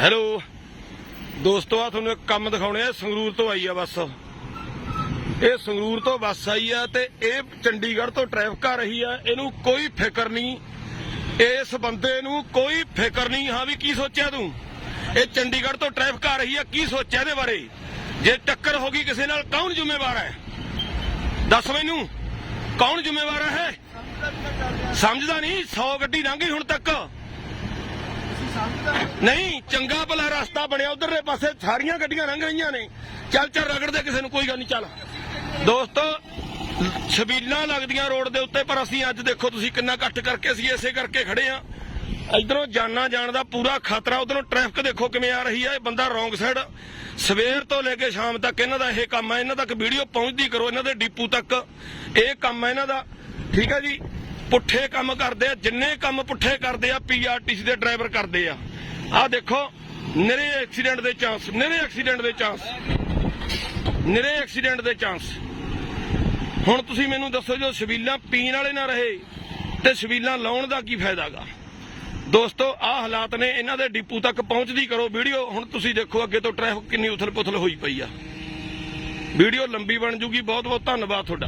Hello. ਦੋਸਤੋ ਆ ਤੁਹਾਨੂੰ ਇੱਕ ਕੰਮ ਦਿਖਾਉਣੇ ਆ, ਸੰਗਰੂਰ ਤੋਂ ਆਈ ਆ ਬੱਸ। ਇਹ ਸੰਗਰੂਰ ਤੋਂ ਬੱਸ ਆਈ ਆ ਤੇ ਇਹ ਚੰਡੀਗੜ੍ਹ ਤੋਂ ਟ੍ਰੈਫਿਕ ਆ ਰਹੀ ਆ। ਇਹਨੂੰ ਕੋਈ ਫਿਕਰ ਨਹੀਂ। ਇਸ ਬੰਦੇ ਨੂੰ ਕੋਈ ਫਿਕਰ ਨਹੀਂ। ਹਾਂ ਵੀ ਕੀ ਸੋਚਿਆ ਤੂੰ? ਇਹ ਚੰਡੀਗੜ੍ਹ ਤੋਂ ਟ੍ਰੈਫਿਕ ਆ ਰਹੀ ਆ, ਕੀ ਸੋਚਿਆ ਇਹਦੇ ਬਾਰੇ? ਜੇ ਟੱਕਰ ਹੋ ਗਈ ਕਿਸੇ ਨਾਲ, ਕੌਣ ਜ਼ਿੰਮੇਵਾਰ ਹੈ? ਦੱਸ ਮੈਨੂੰ, ਕੌਣ ਜ਼ਿੰਮੇਵਾਰ ਹੈ? ਸਮਝਦਾ ਨਹੀਂ 100 ਗੱਡੀ ਲੰਘ ਹੁਣ ਤੱਕ। ਨਹੀਂ, ਚੰਗਾ ਭਲਾ ਰਸਤਾ ਬਣਿਆ, ਉਧਰਲੇ ਪਾਸੇ ਸਾਰੀਆਂ ਗੱਡੀਆਂ ਲੰਘ ਰਹੀਆਂ ਨੇ। ਚੱਲ ਚੱਲ, ਰਗੜਦੇ ਕਿਸੇ ਨੂੰ, ਕੋਈ ਗੱਲ ਨਹੀਂ, ਚੱਲ। ਦੋਸਤੋ, ਛਬੀਲਾਂ ਲੱਗਦੀਆਂ ਰੋਡ ਦੇ ਉੱਤੇ, ਪਰ ਅਸੀਂ ਅੱਜ ਦੇਖੋ ਤੁਸੀਂ ਕਿੰਨਾ ਇਕੱਠ ਕਰਕੇ ਅਸੀਂ ਇਸੇ ਕਰਕੇ ਖੜੇ ਆ ਇਧਰੋਂ ਜਾਨਾ ਜਾਣ ਦਾ ਪੂਰਾ ਖਤਰਾ, ਉਧਰੋਂ ਟ੍ਰੈਫਿਕ ਦੇਖੋ ਕਿਵੇਂ ਆ ਰਹੀ ਹੈ, ਇਹ ਬੰਦਾ ਰੋਂਗ ਸਾਈਡ। ਸਵੇਰ ਤੋਂ ਲੈ ਕੇ ਸ਼ਾਮ ਤੱਕ ਇਹਨਾਂ ਦਾ ਇਹ ਕੰਮ ਹੈ, ਇਹਨਾਂ ਤੱਕ ਵੀਡੀਓ ਪਹੁੰਚਦੀ ਕਰੋ, ਇਹਨਾਂ ਦੇ ਡਿਪੂ ਤੱਕ। ਇਹ ਕੰਮ ਹੈ ਇਹਨਾਂ ਦਾ, ਠੀਕ ਹੈ ਜੀ? ਪੁੱਠੇ ਕੰਮ ਕਰਦੇ ਆ, ਜਿੰਨੇ ਕੰਮ ਪੁੱਠੇ ਕਰਦੇ ਆ ਪੀਆਰਟੀਸੀ ਦੇ ਡਰਾਈਵਰ ਕਰਦੇ ਆ। ਆਹ ਦੇਖੋ, ਨਿਰੇ ਐਕਸੀਡੈਂਟ ਦੇ ਚਾਂਸ ਨਿਰੇ ਐਕਸੀਡੈਂਟ ਦੇ ਚਾਂਸ ਨਿਰੇ ਐਕਸੀਡੈਂਟ ਦੇ ਚਾਂਸ ਹੁਣ ਤੁਸੀਂ ਮੈਨੂੰ ਦੱਸੋ ਜੋ ਸ਼ਬੀਲਾਂ ਪੀਣ ਵਾਲੇ ਨਾ ਰਹੇ, ਤੇ ਸ਼ਬੀਲਾਂ ਲਾਉਣ ਦਾ ਕੀ ਫਾਇਦਾਗਾ? ਦੋਸਤੋ ਆਹ ਹਾਲਾਤ ਨੇ ਇਹਨਾਂ ਦੇ ਡਿਪੂ ਤੱਕ ਪਹੁੰਚਦੀ ਕਰੋ। ਵੀਡੀਓ ਹੁਣ ਤੁਸੀਂ ਦੇਖੋ, ਅੱਗੇ ਤੋਂ ਟ੍ਰੈਫਿਕ ਕਿੰਨੀ ਉਥਲ ਪੁਥਲ ਹੋਈ ਪਈ ਆ। ਵੀਡੀਓ ਲੰਬੀ ਬਣ ਜੂਗੀ। ਬਹੁਤ ਬਹੁਤ ਧੰਨਵਾਦ ਤੁਹਾਡਾ।